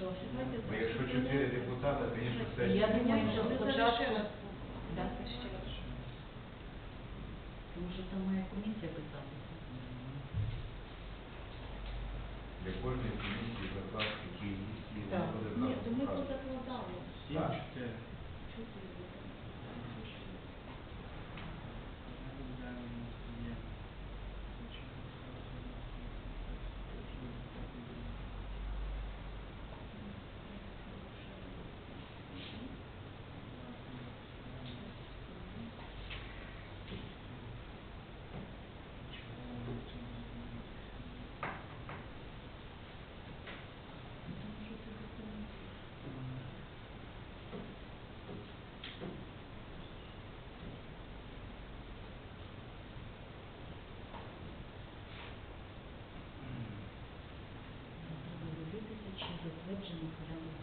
що Бо якщо чотири депутата, звісно, це... я думаю, що спочатку. Да. Тому що там має комісія писатися. Для кожної комісії заклад який є, і Так. воно буде Ні, то ми позакладали. Сім, Так. Чотири. Треба дивитися, чи затверджено порядок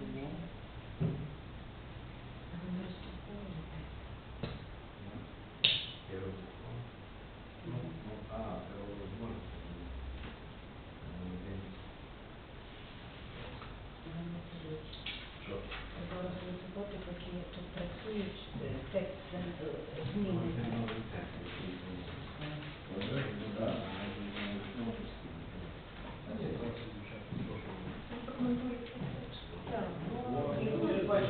денний. Ви не розпаковуєте? Я розумію. Ну, ну, а, це можна. Іван Васильович, Що? зараз виступати, поки тут працюють, е, текст е, зміни. Так, ну, і тут бачу.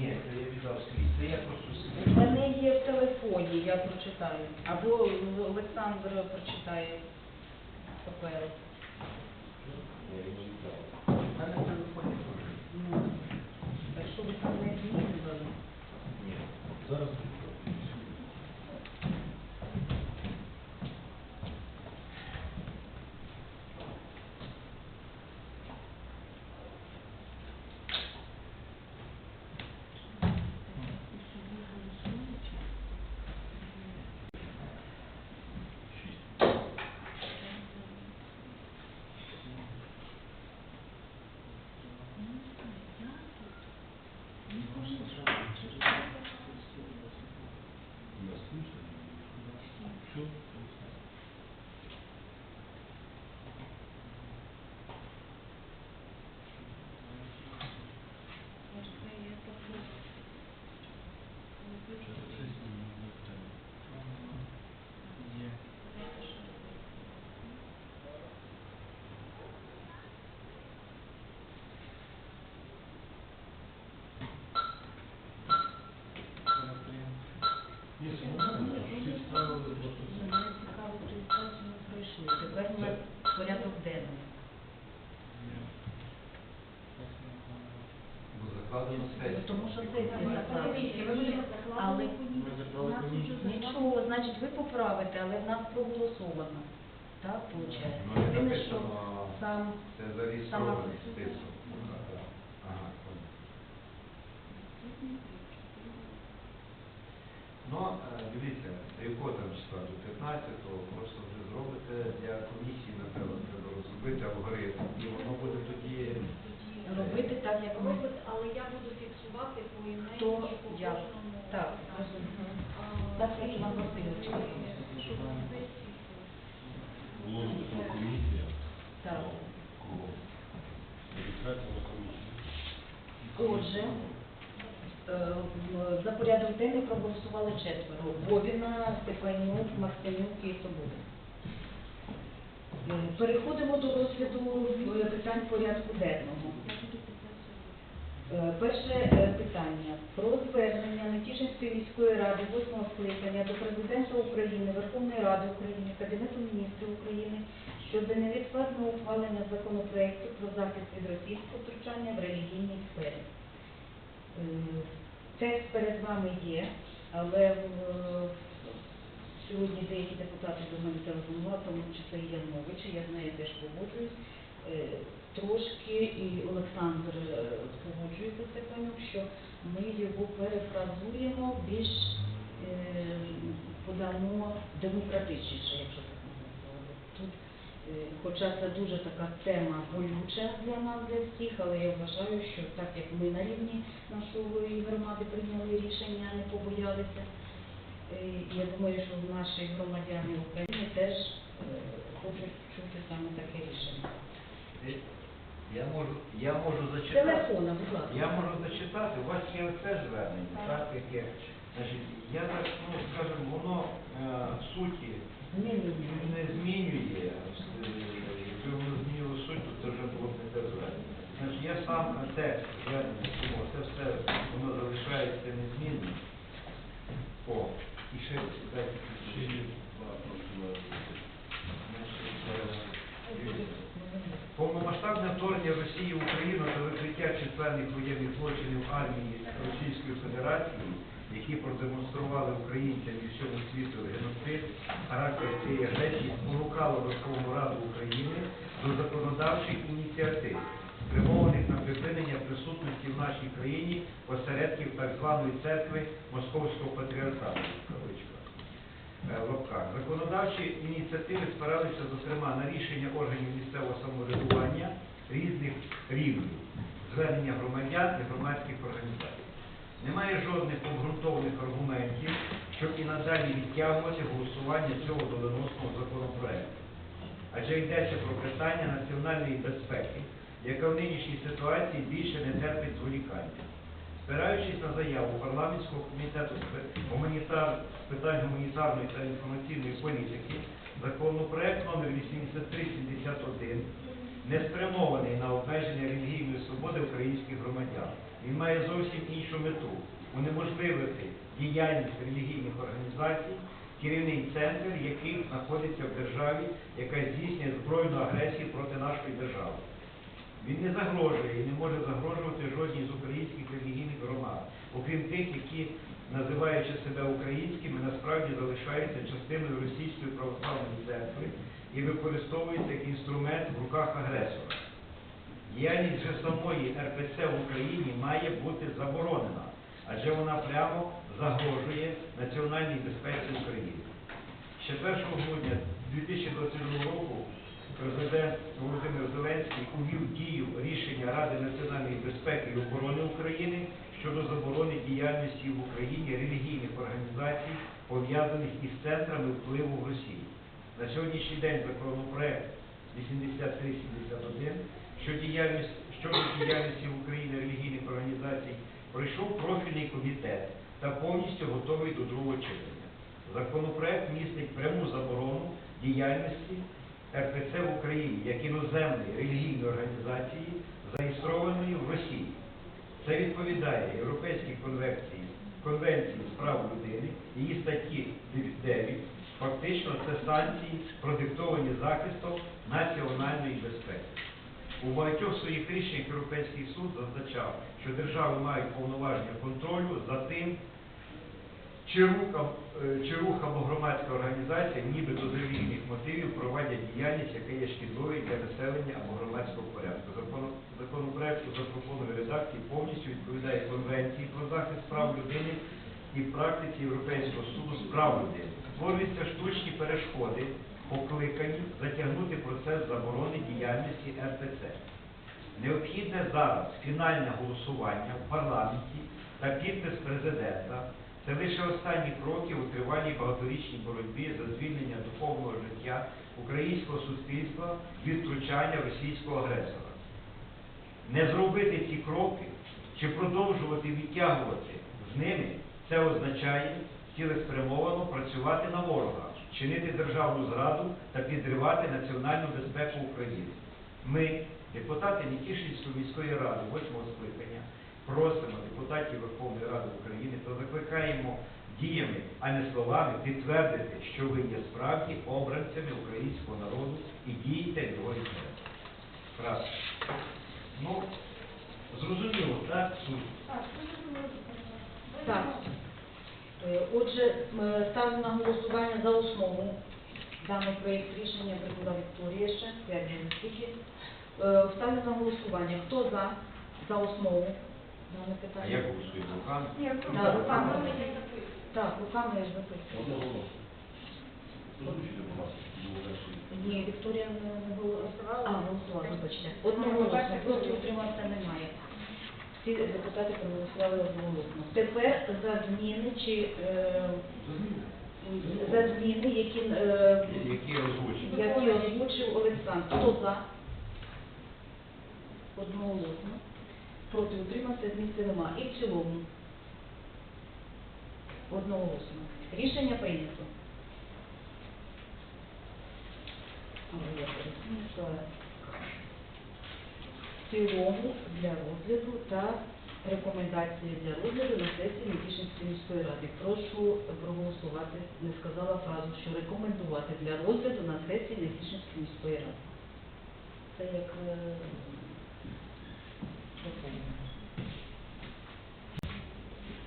Ні, це я віддав скрізь. Це я просто У скрізь. мене є в телефоні, я прочитаю. Або Олександр прочитає паперу. Я його віддав. У мене телефоні. Ну, так що ви там не змінювали? Ні. Зараз Є. Зараз приймемо. Ні, це нормально, всі справили просто Ну, це. Мене цікаво, реєстрацію ми пройшли. Тепер у нас порядок денний. Ні. Так, не знаю. Бо закладено сесію. Тому що закладена. Але нічого, значить, ви поправите, але в нас проголосовано. Так, виходить? Ну, не що сам це зареєстрований список. Ага. Ну, е, дивіться, до якого там числа? До 15-го просто вже зробите для комісії, напевно, треба розробити алгоритм. І воно буде тоді... робити так, як ми. Робить, але я буду фіксувати по імені по кожному. Так, розумію. Так, як Іван Васильович Було така комісія. Так. Реєстрація на. Отже, в- за порядок денний проголосували четверо. Вовіна, Степанюк, Максимюк і Соболин. Переходимо до розгляду е, питань порядку денного. Е, Перше е, питання про звернення Нетішинської міської ради 8 скликання до Президента України, Верховної Ради України, Кабінету міністрів України щодо невідкладного ухвалення законопроекту про захист від російського втручання в релігійній сфері. Текст перед вами є, але в- сьогодні деякі депутати до мене телефонували, тому числі і Янович, і я з нею теж погоджуюсь. Е, Трошки і Олександр е, погоджується Степанюк, що ми його перефразуємо більш е, подамо демократичніше, якщо так можна сказати. Тут, хоча це дуже така тема болюча для нас, для всіх, але я вважаю, що так як ми на рівні нашої громади прийняли рішення, не побоялися, е, я думаю, що наші громадяни України теж е, хочуть чути саме таке рішення. Я можу, я можу зачитати. Телефона, будь ласка. Я можу зачитати, у вас є оце звернення, так, яке, значить, я так, ну, скажімо, воно е, суті не змінює, е, якби воно змінювало суть, то це вже було б не те звернення. Значить, я сам на текст звернення, тому це все, воно залишається незмінним. О, ще дайте Ще є два Повномасштабне вторгнення Росії в Україну та викриття численних воєнних злочинів армії Російської Федерації, які продемонстрували українцям і всьому світу геноцид, характер цієї агресії спонукало Верховну Раду України до законодавчих ініціатив, спрямованих на припинення присутності в нашій країні осередків так званої церкви Московського патріархату. е. Законодавчі ініціативи спиралися, зокрема, на рішення органів місцевого самоврядування різних рівнів, звернення громадян і громадських організацій. Немає жодних обґрунтованих аргументів, щоб і надалі відтягувати голосування цього доленосного законопроекту. Адже йдеться про питання національної безпеки, яка в нинішній ситуації більше не терпить зволікання. Спираючись на заяву парламентського комітету з питань гуманітарної та інформаційної політики, законопроект номер 8371 не спрямований на обмеження релігійної свободи українських громадян. Він має зовсім іншу мету унеможливити діяльність релігійних організацій, керівний центр яких знаходиться в державі, яка здійснює збройну агресію проти нашої держави. Він не загрожує і не може загрожувати жодній з українських релігійних громад, окрім тих, які, називаючи себе українськими, насправді залишаються частиною Російської православної церкви і використовуються як інструмент в руках агресора. Діяльність же самої РПЦ в Україні має бути заборонена, адже вона прямо загрожує національній безпеці України. Ще 1 грудня 2022 року президент Володимир Зеленський увів дію рішення Ради національної безпеки і оборони України щодо заборони діяльності в Україні релігійних організацій, пов'язаних із центрами впливу в Росії. На сьогоднішній день законопроект 8371 щодо діяльності, щодо діяльності в Україні релігійних організацій пройшов профільний комітет та повністю готовий до другого читання. Законопроект містить пряму заборону діяльності РПЦ в Україні як іноземної релігійної організації, зареєстрованої в Росії. Це відповідає Європейській конвенції, конвенції з прав людини, її статті 9. Фактично це санкції, продиктовані захистом національної безпеки. У багатьох своїх рішеннях Європейський суд зазначав, що держави мають повноваження контролю за тим, чи рух, аб- е, чи рух або громадська організація, нібито з релігійних мотивів, проводять діяльність, яка є шкідливою для населення або громадського порядку. Закон- Законопроект у запропонованій редакції повністю відповідає Конвенції про захист прав людини і практиці Європейського суду з прав людини. Створюються штучні перешкоди, покликані затягнути процес заборони діяльності РПЦ. Необхідне зараз фінальне голосування в парламенті та підпис президента. Це лише останні кроки у тривалій багаторічній боротьбі за звільнення духовного життя українського суспільства від втручання російського агресора. Не зробити ці кроки чи продовжувати відтягувати з ними, це означає цілеспрямовано працювати на ворога, чинити державну зраду та підривати національну безпеку України. Ми, депутати Нікішинської міської ради, 8 скликання, просимо депутатів Верховної Ради України та закликаємо діями, а не словами підтвердити, що ви є справді обранцями українського народу і дієте його інтересах. Раз. Ну, зрозуміло, так? Суть. Так. Е, Отже, е, ставлю на голосування за основу Даний проєкт рішення прибула Вікторія ще, 5 голосів. Е, Ставлю на голосування. Хто за? За основу. А питання. як голосуємо руками? Так, руками. Так, руками я ж записую. Одноголосно. Будь ласка, до версії. Ні, Вікторія не не голосувала. А, голосувала, вибачте. Одноголосно, проти утримався немає. Всі депутати проголосували одноголосно. Тепер за зміни чи е, за зміни, які, е, Які озвучені? які озвучив Олександр. Хто за? Одноголосно. Проти утримався, змін нема. І в цілому. Одноголосно. Рішення прийнято. В цілому для розгляду та рекомендації для розгляду на сесії Нетішинської міської ради. Прошу проголосувати. Не сказала фразу, що рекомендувати для розгляду на сесії Нетішинської міської ради. Це як е.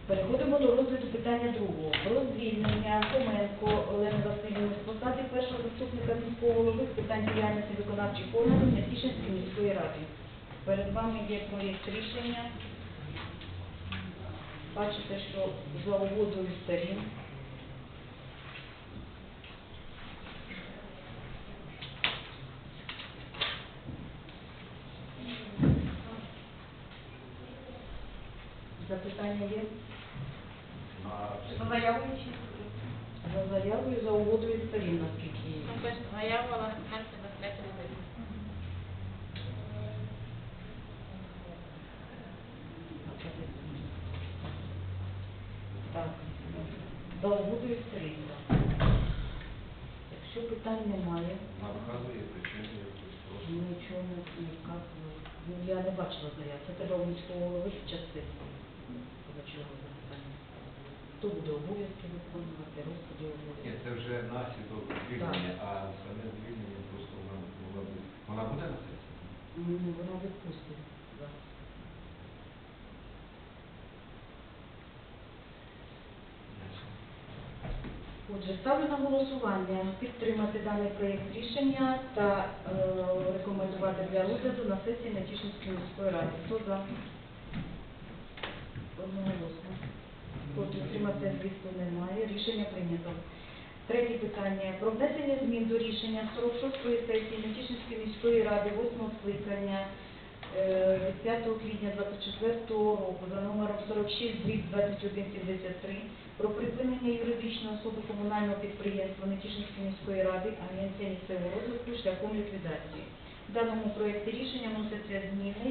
Переходимо до розгляду питання другого. Про звільнення Хоменко Олени Васильівни з посади першого заступника міського голови з питань діяльності виконавчих органів Нетішинської міської ради. Перед вами є проєкт рішення. Бачите, що за угодою сторін. Запитання є? За заявою чи? За заявою, за угодою сторін, наскільки є. Ну, заява, але документи на третьому випуску. Так, за угодою сторін. Якщо питань немає, вказує причину якусь просто. нічого не не вказано. Ну, я не бачила заяв. Це треба у міського голови під час Хто буде обов'язки виконувати, розподіл Ні, обов'язків? це вже наслідок звільнення, а саме звільнення просто вона могла бути. Вона буде на сесії? Ну, вона відпустить. Отже, ставлю на голосування підтримати даний проєкт рішення та е, рекомендувати для розгляду на сесії Натішинської міської ради. Хто за? Одноголосно. Немає. Рішення прийнято. Третє питання. Про внесення змін до рішення 46-ї сесії Натішинської міської ради 8 скликання е, від 5 квітня 24 року за номером 46 2173 про припинення юридичної особи комунального підприємства Нетішинської міської ради Агенція місцевого розвитку шляхом ліквідації. В даному проєкті рішення вносяться зміни,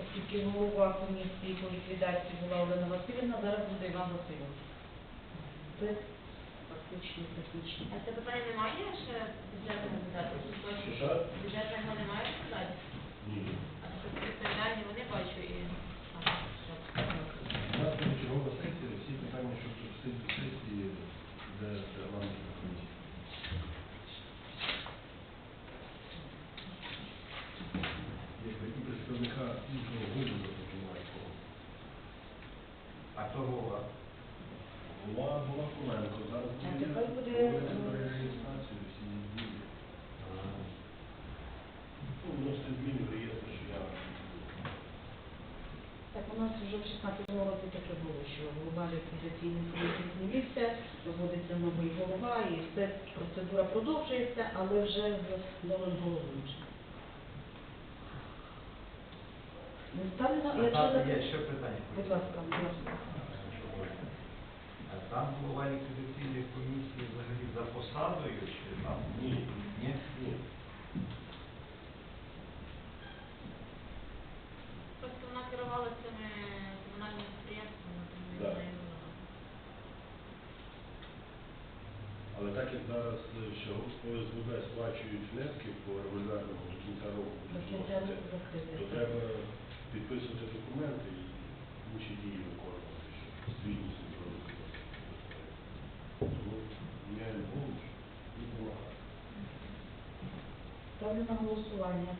оскільки голова комісії по ліквідації була Олена Васильівна, зараз буде Іван Васильович. Це фактично технічно. А це питання немає ще бюджетного додатку? Бюджетного немає додатку? Ні. А це питання вони бачу і... Ага, все. У нас буде чергова сесія, всі питання, що стосуються сесії, де регламентна комісія. Якби і представника іншого виду запропонувати кого. А то голова. Голова була Коленко, зараз А тепер буде, буде е, реєстрацію всі дії. Ну, вносити зміни в реєстр, що я Так, у нас вже в 16 році таке було, що голова ліквідаційної змінився, виводиться новий голова і все, процедура продовжується, але вже з новим головою. вже. Не. А Якщо є ще питання. Будь ласка, будь ласка. Там голова ліквідаційної комісії взагалі за посадою чи там? Ні. Ні? Ні. Просто вона керувала цими комунальними підприємствами, тому я Да. знаю. Але так як зараз е, що ОСББ сплачують внески по регулярному до кінця року, то треба підписувати документи і інші дії виконувати, щоб не зробити. Тому я не голос і допомагаю. Ставлю на голосування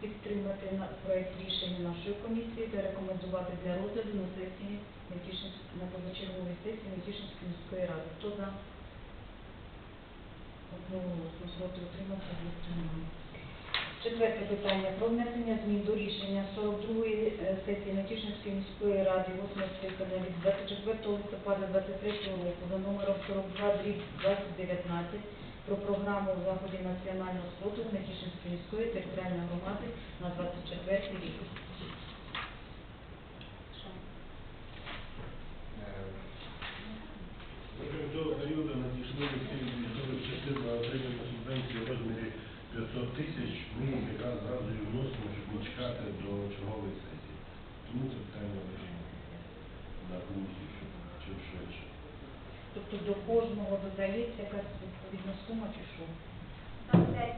підтримати на проект рішення нашої комісії та рекомендувати для розгляду на сесії на позачерговій сесії Нетішинської міської ради. Хто за? Одноголосно. Проти утримався. Четверте питання про внесення змін до рішення 42-ї е, сесії Натішинської міської ради 8 скликання від 24 листопада 23 року за номером 42 дріб 2019 про програму заходів національного спротиву Натішинської міської територіальної громади на 24 рік. Протягом цього періоду надійшли 500 тисяч. Ми якраз зразу і вносимо, щоб не чекати до чергової сесії. Тому це питання лежить на комісії, щоб чим швидше. Тобто до кожного додається якась відповідна сума чи що? Там 5,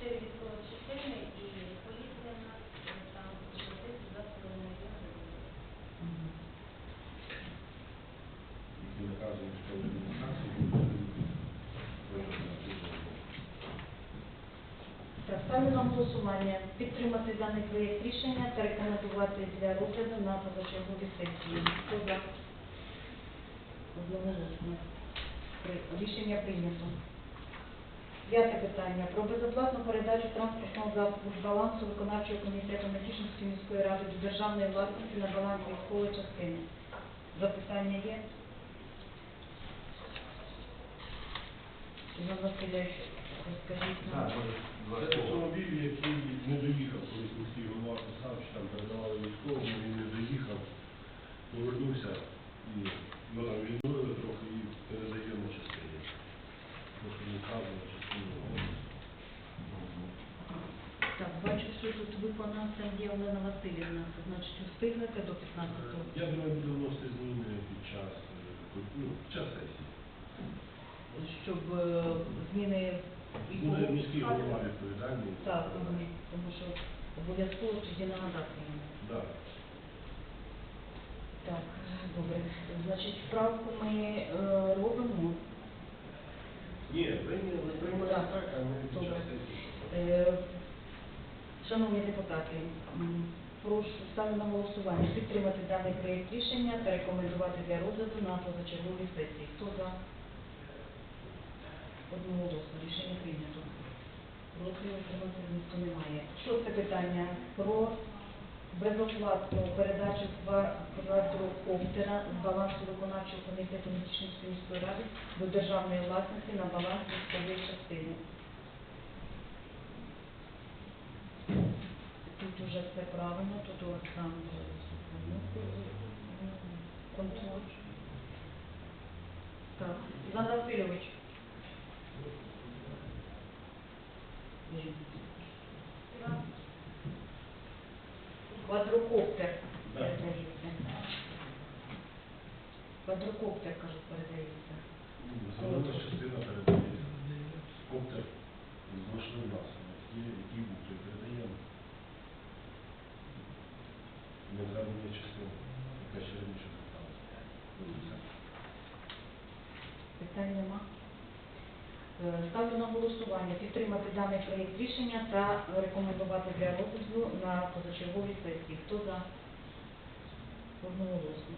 4 військові частини і поліція в нас, е, там заплатити 2,5 мільйони. Які накази військової адміністрації будуть виконані на цю Так, ставлю на голосування підтримати даний проєкт рішення та рекомендувати для розгляду на позачерговій сесії. Хто за? Одноголосно. Рішення прийнято. П'яте питання. Про безоплатну передачу транспортного засобу з балансу виконавчого комітету Натішинської міської ради до державної власності на баланс військової частини. Запитання є? Іван Васильович, розкажіть нам. Це автомобіль, який не доїхав, колись міський голова писав, що там передавали військовому, він не доїхав, повернувся і ми там відновили трохи і передаємо частині. Трохи не вказано частину. Так, бачу, що тут виконавцем є Олена Васильівна. Це значить, встигнете до 15-го? Я думаю, буду вносити зміни під час, е, ну, під час сесії. Щоб е, зміни Буде міський голова відповідальний. Так, тому що обов'язково тоді нагадати йому. Да. Так, добре. Значить, справку ми е, робимо. Ні, прийняли, приймаємо Так. так, а ми під час сесії. Е, Шановні депутати, прошу ставлю на голосування підтримати даний проєкт рішення та рекомендувати для розгляду на позачерговій сесії. Хто за? Одноголосно. Рішення прийнято. Утримати ніхто немає. Шосте питання про безоплатну передачу ква- квадрокоптера з балансу виконавчого комітету Міської міської ради до державної власності на баланс військової частини. Тут уже все правильно, тут Олександр контроль. Так, Іван Васильович. Квадрокоптер Да. передається. Квадрокоптер, кажуть, передається. Зелена частина передається. Коптер в нас, є, який був, передаємо. Не мені частина, яка ще раніше зверталася. Питань нема. Е, Ставлю на голосування підтримати даний проєкт рішення та рекомендувати для розгляду на позачерговій сесії. Хто за одноголосно?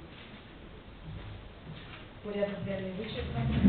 Порядок денний вичерпаний.